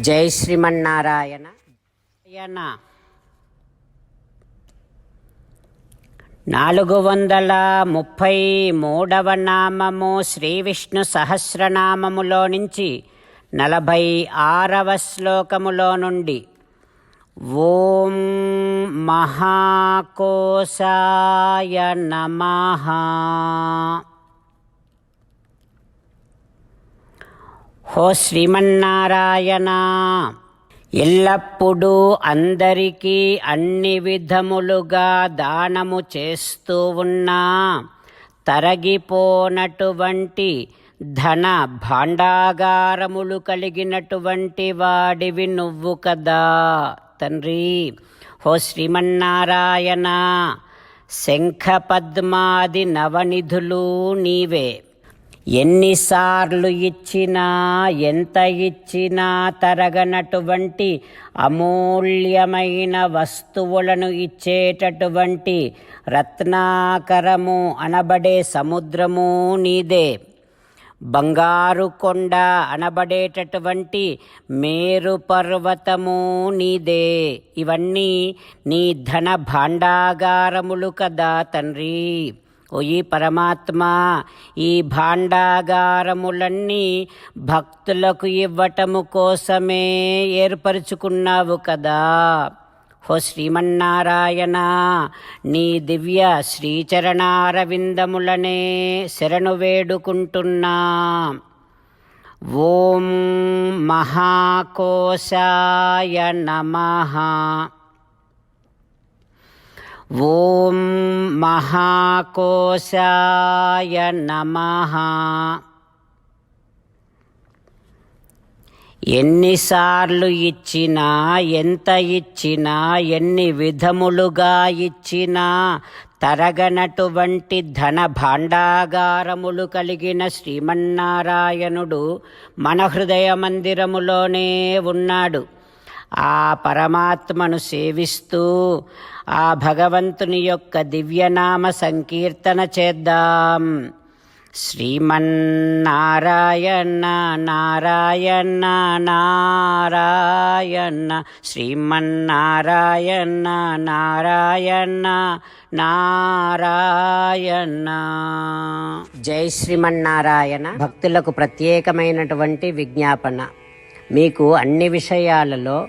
జై శ్రీమన్నారాయణ. నాలుగు వందల ముప్పై మూడవ నామము శ్రీ విష్ణు సహస్రనామములో నుంచి నలభై ఆరవ శ్లోకములో నుండి ఓం మహాకోశాయ నమహా హో శ్రీమన్నారాయణ ఎల్లప్పుడూ అందరికీ అన్ని విధములుగా దానము చేస్తూ ఉన్నా తరగిపోనటువంటి ధన భాండాగారములు కలిగినటువంటి వాడివి నువ్వు కదా తండ్రి. హో శ్రీమన్నారాయణ శంఖ పద్మాది నవనిధులు నీవే. ఎన్నిసార్లు ఇచ్చినా ఎంత ఇచ్చినా తరగనటువంటి అమూల్యమైన వస్తువులను ఇచ్చేటటువంటి రత్నాకరము అనబడే సముద్రము నీదే. బంగారు కొండ అనబడేటటువంటి మేరు పర్వతము నీదే. ఇవన్నీ నీ ధన భాండాగారములు కదా తండ్రి. ఓ పరమాత్మా పరమాత్మ ఈ భాండాగారములన్నీ భక్తులకు ఇవ్వటము కోసమే ఏర్పరుచుకున్నావు కదా. హో శ్రీమన్నారాయణ నీ దివ్య శ్రీచరణారవిందములనే శరణు వేడుకుంటున్నా. ఓం మహాకోశాయ నమః. ఓం మహాకోశాయ నమః. ఎన్నిసార్లు ఇచ్చినా ఎంత ఇచ్చినా ఎన్ని విధములుగా ఇచ్చినా తరగనటువంటి ధన భాండాగారములు కలిగిన శ్రీమన్నారాయణుడు మన హృదయ మందిరములోనే ఉన్నాడు. ఆ పరమాత్మను సేవిస్తూ ఆ భగవంతుని యొక్క దివ్యనామ సంకీర్తన చేద్దాం. శ్రీమన్నారాయణ నారాయణ నారాయణ శ్రీమన్నారాయణ నారాయణ నారాయణ. జై శ్రీమన్నారాయణ. భక్తులకు ప్రత్యేకమైనటువంటి విజ్ఞాపన. మీకు అన్ని విషయాలలో